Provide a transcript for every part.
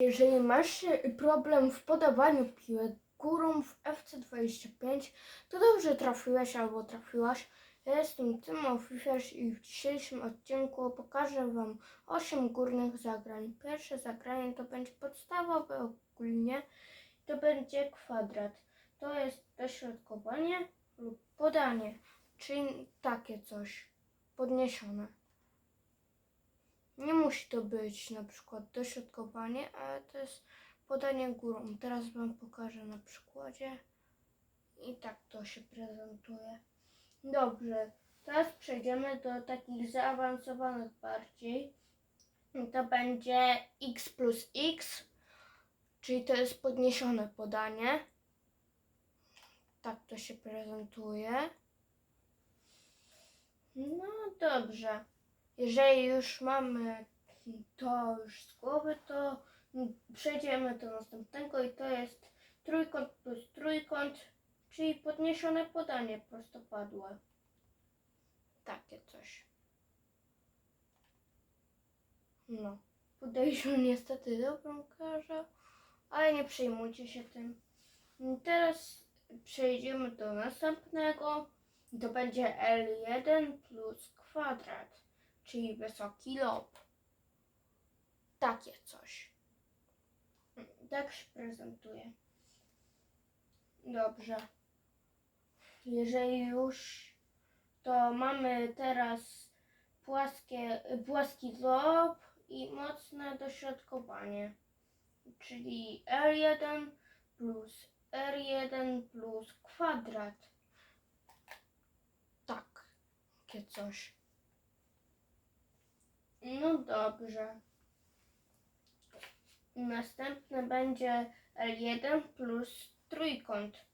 Jeżeli masz problem w podawaniu piłek górą w FC25, to dobrze trafiłeś albo trafiłaś. Ja jestem Tymo Fifiarz i w dzisiejszym odcinku pokażę Wam 8 górnych zagrań. Pierwsze zagranie to będzie podstawowe ogólnie, to będzie kwadrat. To jest dośrodkowanie lub podanie, czyli takie coś podniesione. Nie musi to być na przykład dośrodkowanie, ale to jest podanie górą. Teraz Wam pokażę na przykładzie. I tak to się prezentuje. Dobrze, teraz przejdziemy do takich zaawansowanych bardziej. To będzie x plus x, czyli to jest podniesione podanie. Tak to się prezentuje. No dobrze. Jeżeli już mamy to już z głowy, to przejdziemy do następnego i to jest trójkąt plus trójkąt, czyli podniesione podanie prostopadłe. Takie coś. No, podejrzewam niestety dobrą karę, ale nie przejmujcie się tym. Teraz przejdziemy do następnego. To będzie L1 plus kwadrat, czyli wysoki lob. Takie coś. Tak się prezentuje. Dobrze. Jeżeli już, to mamy teraz płaskie, płaski lob i mocne dośrodkowanie. Czyli R1 plus R1 plus kwadrat. Tak, takie coś. No dobrze. Następne będzie L1 plus trójkąt.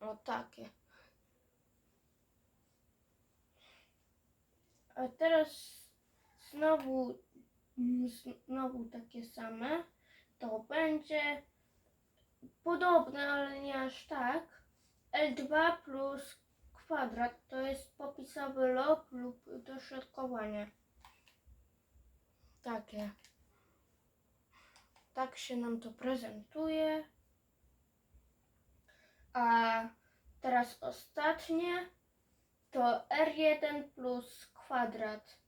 O takie. A teraz znowu, znowu takie same. To będzie podobne, ale nie aż tak. L2 plus kwadrat to jest popisowy lob lub dośrodkowanie. Takie. Tak się nam to prezentuje. A teraz ostatnie to R1 plus kwadrat.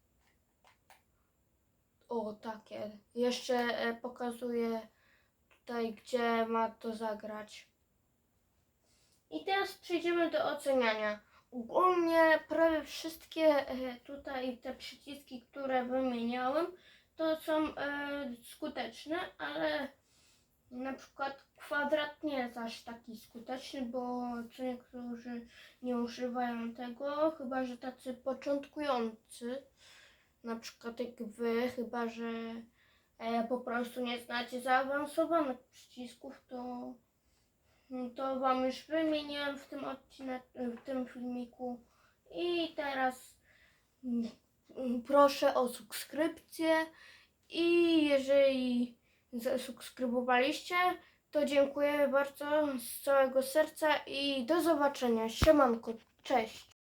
O, takie. Jeszcze e, pokazuję tutaj, gdzie ma to zagrać. I teraz przejdziemy do oceniania. Ogólnie prawie wszystkie e, tutaj te przyciski, które wymieniałem, to są e, skuteczne, ale na przykład kwadrat nie jest aż taki skuteczny, bo niektórzy nie używają tego, chyba że tacy początkujący, na przykład jak wy, chyba że e, po prostu nie znacie zaawansowanych przycisków, to to Wam już wymieniłem w tym odcinek, w tym filmiku. I teraz mm, proszę o subskrypcję. I jeżeli zasubskrybowaliście, to dziękuję bardzo z całego serca i do zobaczenia. Siemanko, cześć.